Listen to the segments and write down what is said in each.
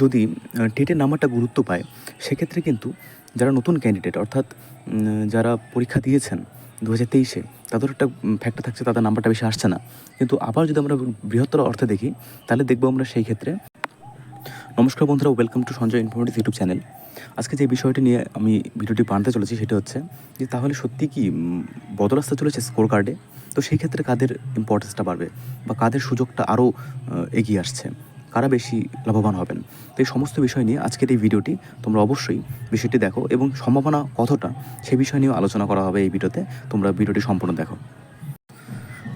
যদি টেটের নাম্বারটা গুরুত্ব পায়, সেক্ষেত্রে কিন্তু যারা নতুন ক্যান্ডিডেট অর্থাৎ যারা পরীক্ষা দিয়েছেন দু হাজার তেইশে, তাদের একটা ফ্যাক্টর থাকছে, তাদের নাম্বারটা বেশি আসছে না। কিন্তু আবার যদি আমরা বৃহত্তর অর্থে দেখি, তাহলে দেখব আমরা সেই ক্ষেত্রে। নমস্কার বন্ধুরা welcome to Sanjay informative YouTube channel. আজকে যে বিষয়টি নিয়ে আমি ভিডিওটি বানাতে চলেছি, সেটা হচ্ছে যে, তাহলে সত্যি কি বদল আসতে চলেছে স্কোর কার্ডে তো সেই ক্ষেত্রে কাদের ইম্পর্টেন্সটা বাড়বে? বা কাদের সুযোগটা আরও এগিয়ে আসছে? কারা বেশি লাভবান হবেন? তো এই সমস্ত বিষয় নিয়ে আজকের এই ভিডিওটি তোমরা অবশ্যই বিষয়টি দেখো এবং সম্ভাবনা কতটা সে বিষয় নিয়েও আলোচনা করা হবে এই ভিডিওতে। তোমরা ভিডিওটি সম্পূর্ণ দেখো।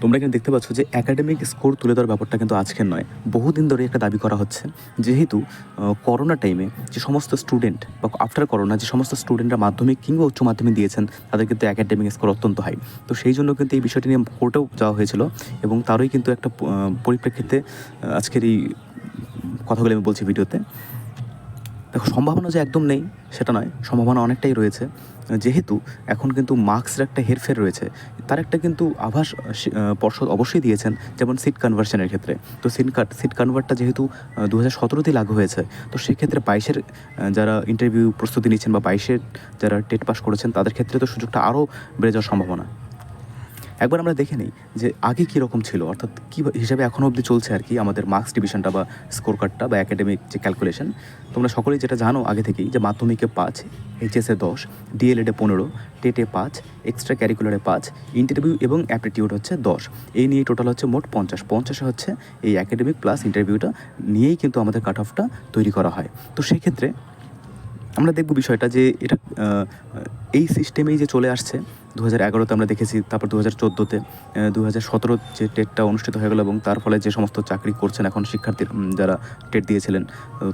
তোমরা এখানে দেখতে পাচ্ছ যে একাডেমিক স্কোর তুলে দেওয়ার ব্যাপারটা কিন্তু আজকের নয়, বহুদিন ধরে একটা দাবি করা হচ্ছে। যেহেতু করোনা টাইমে যে সমস্ত স্টুডেন্ট বা আফটার করোনা যে সমস্ত স্টুডেন্টরা মাধ্যমিক কিংবা উচ্চ মাধ্যমিক দিয়েছেন, তাদের কিন্তু একাডেমিক স্কোর অত্যন্ত হাই তো সেই জন্য কিন্তু এই বিষয়টি নিয়ে কোর্টেও যাওয়া হয়েছিল এবং তারই কিন্তু একটা পরিপ্রেক্ষিতে আজকের এই কথাগুলো আমি বলছি ভিডিওতে। দেখো, সম্ভাবনা যে একদম নেই, সেটা নয়। সম্ভাবনা অনেকটাই রয়েছে। যেহেতু এখন কিন্তু মার্কসের একটা হেরফের রয়েছে, তার একটা কিন্তু আভাস পর্ষদ অবশ্যই দিয়েছেন, যেমন সিট কনভার্সনের ক্ষেত্রে। তো সিট কাট সিট কনভার্টটা যেহেতু দু হাজার সতেরোতেই লাগু হয়েছে, তো সেক্ষেত্রে বাইশের যারা ইন্টারভিউ প্রস্তুতি নিচ্ছেন বা বাইশের যারা টেট পাস করেছেন, তাদের ক্ষেত্রে তো সুযোগটা আরও বেড়ে যাওয়ার সম্ভাবনা। একবার আমরা দেখে নিই যে আগে কীরকম ছিল, অর্থাৎ কী হিসাবে এখনও অবধি চলছে আর কি আমাদের মার্কস ডিভিশনটা বা স্কোর কার্ডটা বা একাডেমিক যে ক্যালকুলেশন তোমরা সকলেই যেটা জানো আগে থেকেই যে মাধ্যমিকে পাঁচ এইচএসে দশ ডিএলএডে পনেরো টেটে পাঁচ এক্সট্রা ক্যারিকুলারে পাঁচ ইন্টারভিউ এবং অ্যাপটিটিউড হচ্ছে দশ। এই নিয়ে টোটাল হচ্ছে মোট পঞ্চাশ। পঞ্চাশে হচ্ছে এই অ্যাকাডেমিক প্লাস ইন্টারভিউটা নিয়েই কিন্তু আমাদের কাট অফটা তৈরি করা হয়। তো সেক্ষেত্রে আমরা দেখব বিষয়টা যে এটা এই সিস্টেমেই যে চলে আসছে দু হাজার এগারোতে আমরা দেখেছি, তারপর দু হাজার চোদ্দোতে দু হাজার সতেরো যে টেটটা অনুষ্ঠিত হয়ে গেল এবং তার ফলে যে সমস্ত চাকরি করছেন এখন শিক্ষার্থী যারা টেট দিয়েছিলেন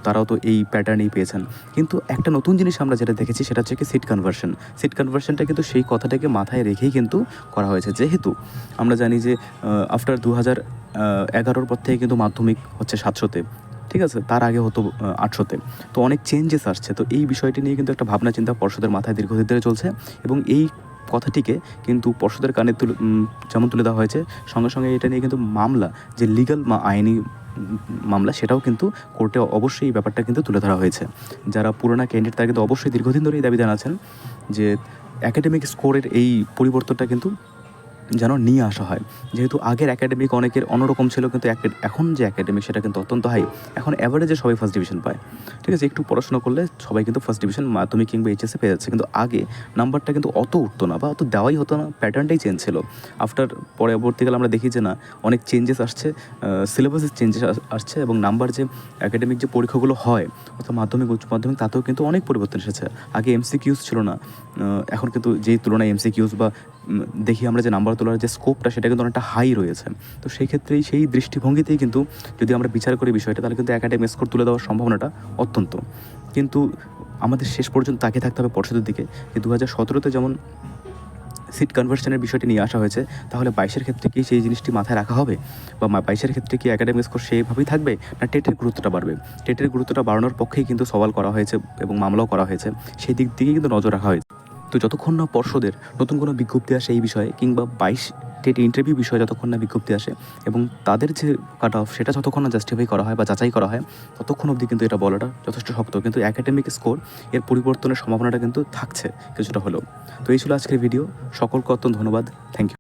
তারাও তো এই প্যাটার্নেই পেয়েছেন। কিন্তু একটা নতুন জিনিস আমরা যেটা দেখেছি সেটা হচ্ছে কি সিট কনভার্সন সিট কনভার্সনটা কিন্তু সেই কথাটাকে মাথায় রেখেই কিন্তু করা হয়েছে। যেহেতু আমরা জানি যে আফটার দু হাজার এগারোর পর থেকে কিন্তু মাধ্যমিক হচ্ছে সাতশোতে, ঠিক আছে? তার আগে হতো আটশোতে। তো অনেক চেঞ্জেস আসছে। তো এই বিষয়টি নিয়ে কিন্তু একটা ভাবনা চিন্তা পর্ষদের মাথায় দীর্ঘদিন ধরে চলছে এবং এই কথাটিকে কিন্তু পর্ষদের কানে তুলে যেমন তুলে দেওয়া হয়েছে, সঙ্গে সঙ্গে এটা নিয়ে কিন্তু মামলা, যে লিগাল আইনি, মামলা, সেটাও কিন্তু কোর্টে অবশ্যই এই ব্যাপারটা কিন্তু তুলে ধরা হয়েছে। যারা পুরোনো ক্যান্ডিডেট তারা কিন্তু অবশ্যই দীর্ঘদিন ধরে এই দাবি জানাচ্ছেন যে অ্যাকাডেমিক স্কোরের এই পরিবর্তনটা কিন্তু যেন নিয়ে আসা হয়। যেহেতু আগের একাডেমিক অনেকের অন্যরকম ছিল, কিন্তু এখন যে একাডেমিক সেটা কিন্তু অত্যন্ত হাই এখন অ্যাভারেজে সবাই ফার্স্ট ডিভিশন পায়। ঠিক আছে, একটু পড়াশোনা করলে সবাই কিন্তু ফার্স্ট ডিভিশন মাধ্যমিক কিংবা এইচএসে পেয়ে যাচ্ছে। কিন্তু আগে নাম্বারটা কিন্তু অত উঠতো না বা অত দেওয়াই হতো না প্যাটার্নটাই চেঞ্জ ছিল। আফটার পরবর্তীকালে আমরা দেখি যে না, অনেক চেঞ্জেস আসছে সিলেবাসের চেঞ্জেস আসছে এবং নাম্বার যে একাডেমিক যে পরীক্ষাগুলো হয়, অর্থাৎ মাধ্যমিক, উচ্চ মাধ্যমিক, তাতেও কিন্তু অনেক পরিবর্তন এসেছে। আগে এমসিকিউজ ছিল না। এখন কিন্তু যেই তুলনায় এমসিকিউজ বা দেখি আমরা যে নাম্বার তোলার যে স্কোপটা সেটা কিন্তু অনেকটা হাই রয়েছে। তো সেই ক্ষেত্রেই সেই দৃষ্টিভঙ্গিতেই কিন্তু যদি আমরা বিচার করি বিষয়টা, তাহলে কিন্তু একাডেমিক স্কোর তুলে দেওয়ার সম্ভাবনাটা অত্যন্ত। কিন্তু আমাদের শেষ পর্যন্ত তাকিয়ে থাকতে হবে পর্ষদের দিকে যে দু হাজার সতেরোতে যেমন সিট কনভার্সনের বিষয়টি নিয়ে আসা হয়েছে, তাহলে বাইশের ক্ষেত্রে কি সেই জিনিসটি মাথায় রাখা হবে? বা বাইশের ক্ষেত্রে কি একাডেমিক স্কোর সেইভাবেই থাকবে, না টেটের গুরুত্বটা বাড়বে? টেটের গুরুত্বটা বাড়ানোর পক্ষেই কিন্তু সওয়াল করা হয়েছে এবং মামলাও করা হয়েছে। সেই দিক দিকেই কিন্তু নজর রাখা হয়েছে। তো যতক্ষণ না পর্ষদের নতুন কোনো বিজ্ঞপ্তি আসে এই বিষয়ে, কিংবা বাইশ টেট ইন্টারভিউ বিষয়ে যতক্ষণ না বিজ্ঞপ্তি আসে, এবং তাদের যে কাট অফ সেটা যতক্ষণ না জাস্টিফাই করা হয় বা যাচাই করা হয়, ততক্ষণ অবধি কিন্তু এটা বলাটা যথেষ্ট শক্ত। কিন্তু একাডেমিক স্কোর এর পরিবর্তনের সম্ভাবনাটা কিন্তু থাকছে কিছুটা হলেও। তো এই ছিল আজকের ভিডিও সকলকে অত্যন্ত ধন্যবাদ। Thank you